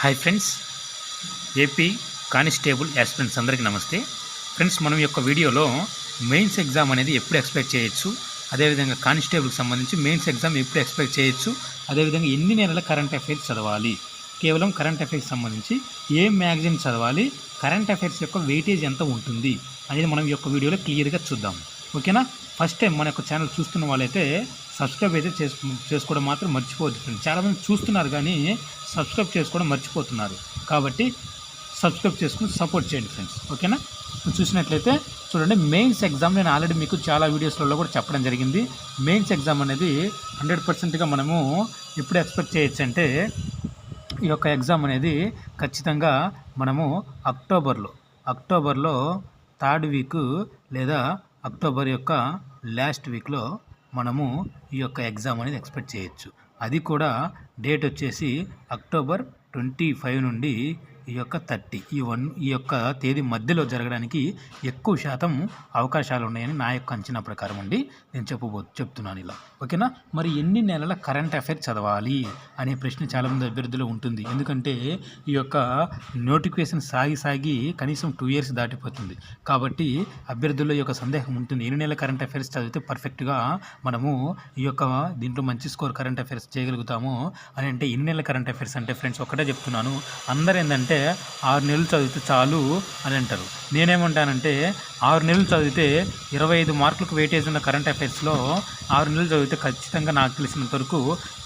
Hi friends AP constable aspirants అందరికీ నమస్తే. Friends మనం యొక్క వీడియోలో మెయిన్స్ ఎగ్జామ్ అనేది ఎప్పుడు ఎక్స్పెక్ట్ చేయొచ్చు? అదేవిధంగా కానిస్టేబుల్కి సంబంధించి మెయిన్స్ ఎగ్జామ్ ఎప్పుడు ఎక్స్పెక్ట్ చేయొచ్చు? అదేవిధంగా ఎన్ని నెలల కరెంట్ అఫైర్స్ చదవాలి? కేవలం కరెంట్ అఫైర్స్ సంబంధించి ఏ మ్యాగజైన్ చదవాలి? కరెంట్ అఫైర్స్ యొక్క వెయిటేజ్ ఎంత ఉంటుంది? అనేది మనం ఈ యొక్క వీడియోలో క్లియర్గా చూద్దాం. ఓకేనా? ఫస్ట్ టైం మన యొక్క ఛానల్ చూస్తున్న వాళ్ళైతే సబ్స్క్రైబ్ అయితే చేసుకు చేసుకోవడం మాత్రం మర్చిపోవద్దు ఫ్రెండ్స్. చాలామంది చూస్తున్నారు కానీ సబ్స్క్రైబ్ చేసుకోవడం మర్చిపోతున్నారు. కాబట్టి సబ్స్క్రైబ్ చేసుకుని సపోర్ట్ చేయండి ఫ్రెండ్స్. ఓకేనా? మీరు చూసినట్లయితే చూడండి మెయిన్స్ ఎగ్జామ్ నేను ఆల్రెడీ మీకు చాలా వీడియోస్లలో కూడా చెప్పడం జరిగింది. మెయిన్స్ ఎగ్జామ్ అనేది హండ్రెడ్ పర్సెంట్గా మనము ఎప్పుడు ఎక్స్పెక్ట్ చేయొచ్చు అంటే ఈ యొక్క ఎగ్జామ్ అనేది ఖచ్చితంగా మనము అక్టోబర్లో అక్టోబర్లో థర్డ్ వీక్ లేదా అక్టోబర్ యొక్క లాస్ట్ వీక్లో మనము ఈ యొక్క ఎగ్జామ్ అనేది ఎక్స్పెక్ట్ చేయొచ్చు. అది కూడా డేట్ వచ్చేసి అక్టోబర్ ట్వంటీ ఫైవ్ నుండి ఈ యొక్క థర్టీ ఈ వన్ ఈ యొక్క తేదీ మధ్యలో జరగడానికి ఎక్కువ శాతం అవకాశాలు ఉన్నాయని నా యొక్క అంచనా ప్రకారం అండి. నేను చెప్పబో చెప్తున్నాను ఇలా. ఓకేనా? మరి ఎన్ని నెలల కరెంట్ అఫైర్ చదవాలి అనే ప్రశ్న చాలామంది అభ్యర్థులు ఉంటుంది. ఎందుకంటే ఈ యొక్క నోటిఫికేషన్ సాగి సాగి కనీసం టూ ఇయర్స్ దాటిపోతుంది. కాబట్టి అభ్యర్థుల్లో యొక్క సందేహం ఉంటుంది. ఎన్ని నెలల కరెంట్ అఫైర్స్ చదివితే పర్ఫెక్ట్గా మనము ఈ యొక్క దీంట్లో మంచి స్కోర్ కరెంట్ అఫైర్స్ చేయగలుగుతాము అని అంటే ఎన్ని నెలల కరెంట్ అఫైర్స్ అంటే ఫ్రెండ్స్ ఒకటే చెప్తున్నాను. అందరూ ఏంటంటే ఆరు నెలలు చదివితే చాలు అని అంటారు. నేనేమంటానంటే ఆరు నెలలు చదివితే ఇరవై ఐదు మార్కులకు వెయిటేజ్ ఉన్న కరెంట్ అఫైర్స్లో ఆరు నెలలు చదివితే ఖచ్చితంగా నాకు తెలిసినంత వరకు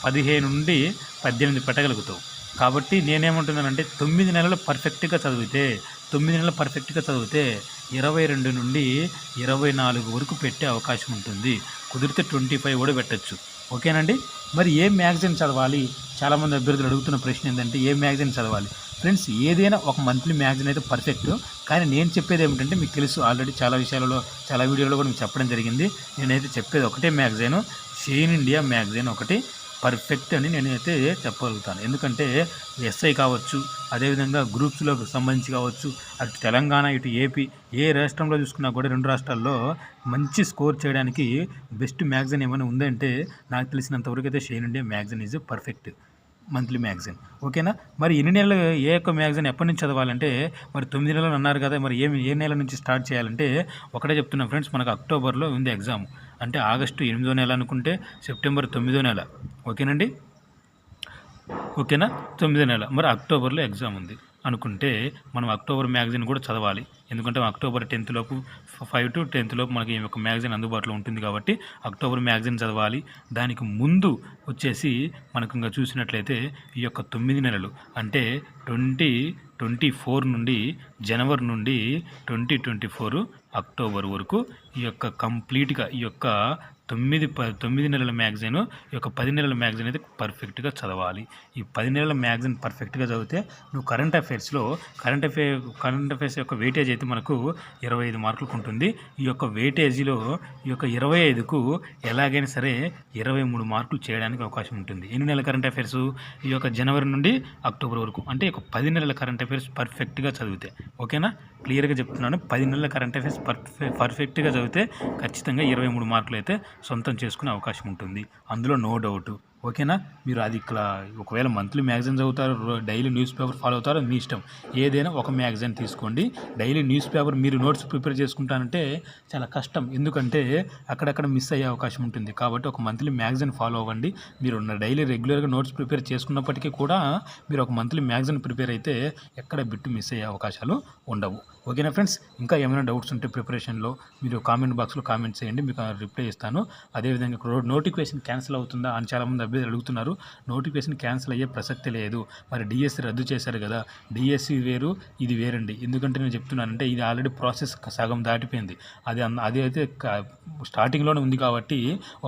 పదిహేను నుండి పద్దెనిమిది పెట్టగలుగుతావు. కాబట్టి నేనేమంటున్నానంటే తొమ్మిది నెలలు పర్ఫెక్ట్గా చదివితే తొమ్మిది నెలలు పర్ఫెక్ట్గా చదివితే ఇరవై రెండు నుండి ఇరవై నాలుగు వరకు పెట్టే అవకాశం ఉంటుంది. కుదిరితే ట్వంటీ ఫైవ్ కూడా పెట్టచ్చు. ఓకేనండి? మరి ఏ మ్యాగజైన్ చదవాలి? చాలామంది అభ్యర్థులు అడుగుతున్న ప్రశ్న ఏంటంటే ఏ మ్యాగజైన్ చదవాలి? ఫ్రెండ్స్ ఏదైనా ఒక మంత్లీ మ్యాగజైన్ అయితే పర్ఫెక్ట్. కానీ నేను చెప్పేది ఏమిటంటే మీకు తెలుసు ఆల్రెడీ చాలా విషయాలలో చాలా వీడియోలో కూడా మీకు చెప్పడం జరిగింది. నేనైతే చెప్పేది ఒకటే మ్యాగజైన్ షేన్ ఇండియా మ్యాగజైన్ ఒకటి పర్ఫెక్ట్ అని నేనైతే చెప్పగలుగుతాను. ఎందుకంటే ఎస్ఐ కావచ్చు అదేవిధంగా గ్రూప్స్లో సంబంధించి కావచ్చు అటు తెలంగాణ ఇటు ఏపీ ఏ రాష్ట్రంలో చూసుకున్నా కూడా రెండు రాష్ట్రాల్లో మంచి స్కోర్ చేయడానికి బెస్ట్ మ్యాగజైన్ ఏమైనా ఉందంటే నాకు తెలిసినంతవరకు అయితే Shine India magazine is perfect. Monthly magazine. ఓకేనా? మరి ఎన్ని నెలలు ఏ యొక్క మ్యాగజైన్ ఎప్పటి నుంచి చదవాలంటే మరి తొమ్మిది నెలలు అన్నారు కదా మరి ఏ ఏ నెల నుంచి స్టార్ట్ చేయాలంటే ఒకటే చెప్తున్నా ఫ్రెండ్స్ మనకు అక్టోబర్లో ఉంది ఎగ్జామ్. అంటే ఆగస్టు ఎనిమిదో నెల అనుకుంటే సెప్టెంబర్ తొమ్మిదో నెల. ఓకేనండి? ఓకేనా? తొమ్మిదో నెల. మరి అక్టోబర్లో ఎగ్జామ్ ఉంది. అనుకుంటే మనం అక్టోబర్ మ్యాగజైన్ కూడా చదవాలి. ఎందుకంటే అక్టోబర్ టెన్త్ లోపు ఫైవ్ టు టెన్త్ లోపు మనకి ఒక మ్యాగజైన్ అందుబాటులో ఉంటుంది కాబట్టి అక్టోబర్ మ్యాగజైన్ చదవాలి. దానికి ముందు వచ్చేసి మనకు ఇంకా చూసినట్లయితే ఈ యొక్క తొమ్మిది నెలలు అంటే ట్వంటీ ట్వంటీ ఫోర్ నుండి జనవరి నుండి ట్వంటీ ట్వంటీ ఫోర్ అక్టోబర్ వరకు ఈ యొక్క కంప్లీట్గా ఈ యొక్క తొమ్మిది ప తొమ్మిది నెలల మ్యాగజైన్ ఈ యొక్క పది నెలల మ్యాగజైన్ అయితే పర్ఫెక్ట్గా చదవాలి. ఈ పది నెలల మ్యాగజైన్ పర్ఫెక్ట్గా చదివితే నువ్వు కరెంట్ అఫైర్స్లో కరెంట్ అఫైర్ కరెంట్ అఫైర్స్ యొక్క వెయిటేజ్ అయితే మనకు ఇరవై ఐదు మార్కులకు ఉంటుంది. ఈ యొక్క వెయిటేజీలో ఈ యొక్క ఇరవై ఐదుకు ఎలాగైనా సరే ఇరవై మూడు మార్కులు చేయడానికి అవకాశం ఉంటుంది. ఎన్ని నెలల కరెంట్ అఫైర్స్? ఈ యొక్క జనవరి నుండి అక్టోబర్ వరకు. అంటే ఒక పది నెలల కరెంట్ అఫైర్స్ పర్ఫెక్ట్గా చదివితే. ఓకేనా? క్లియర్గా చెప్తున్నాను. పది నెలల కరెంట్ అఫైర్స్ పర్ఫెక్ట్ పర్ఫెక్ట్గా చదివితే ఖచ్చితంగా ఇరవై మూడు మార్కులు అయితే సొంతం చేసుకునే అవకాశం ఉంటుంది. అందులో నో డౌట్. ఓకేనా? మీరు అది ఇక్కడ ఒకవేళ మంత్లీ మ్యాగజైన్ చదువుతారు డైలీ న్యూస్ పేపర్ ఫాలో అవుతారో మీ ఇష్టం. ఏదైనా ఒక మ్యాగజైన్ తీసుకోండి. డైలీ న్యూస్ పేపర్ మీరు నోట్స్ ప్రిపేర్ చేసుకుంటానంటే చాలా కష్టం. ఎందుకంటే అక్కడక్కడ మిస్ అయ్యే అవకాశం ఉంటుంది. కాబట్టి ఒక మంత్లీ మ్యాగజైన్ ఫాలో అవ్వండి. మీరు డైలీ రెగ్యులర్గా నోట్స్ ప్రిపేర్ చేసుకున్నప్పటికీ కూడా మీరు ఒక మంత్లీ మ్యాగజైన్ ప్రిపేర్ అయితే ఎక్కడ బిట్టు మిస్ అయ్యే అవకాశాలు ఉండవు. ఓకేనా ఫ్రెండ్స్? ఇంకా ఏమైనా డౌట్స్ ఉంటే ప్రిపరేషన్లో మీరు కామెంట్ బాక్స్లో కామెంట్ చేయండి. మీకు రిప్లై ఇస్తాను. అదేవిధంగా నోటిఫికేషన్ క్యాన్సిల్ అవుతుందా అని చాలామంది అభ్యర్థులు అడుగుతున్నారు. నోటిఫికేషన్ క్యాన్సిల్ అయ్యే ప్రసక్తి లేదు. మరి డిఎస్సి రద్దు చేశారు కదా డిఎస్సి వేరు ఇది వేరండి. ఎందుకంటే నేను చెప్తున్నానంటే ఇది ఆల్రెడీ ప్రాసెస్ సగం దాటిపోయింది. అది అది అయితే స్టార్టింగ్లోనే ఉంది కాబట్టి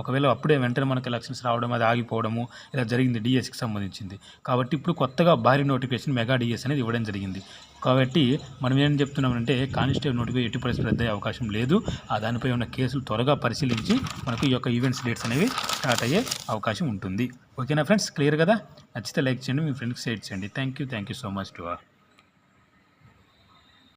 ఒకవేళ అప్పుడే వెంటనే మనకు ఎలక్షన్స్ రావడం అది ఆగిపోవడము ఇలా జరిగింది డిఎస్సికి సంబంధించింది. కాబట్టి ఇప్పుడు కొత్తగా భారీ నోటిఫికేషన్ మెగా డిఎస్ అనేది ఇవ్వడం జరిగింది. కాబట్టి మనం ఏం చెప్తున్నామంటే కానిస్టేబుల్ నోటిఫికేషన్ ఎట్టి పరిస్థితులు రద్దు అయ్యే అవకాశం లేదు. ఆ దానిపై ఉన్న కేసులు త్వరగా పరిశీలించి మనకు ఈ యొక్క ఈవెంట్స్ డేట్స్ అనేవి స్టార్ట్ అయ్యే అవకాశం ఉంటుంది. ఓకేనా ఫ్రెండ్స్ క్లియర్ కదా? నచ్చితే లైక్ చేయండి మీ ఫ్రెండ్స్కి షేర్ చేయండి. Thank you thank you so much to our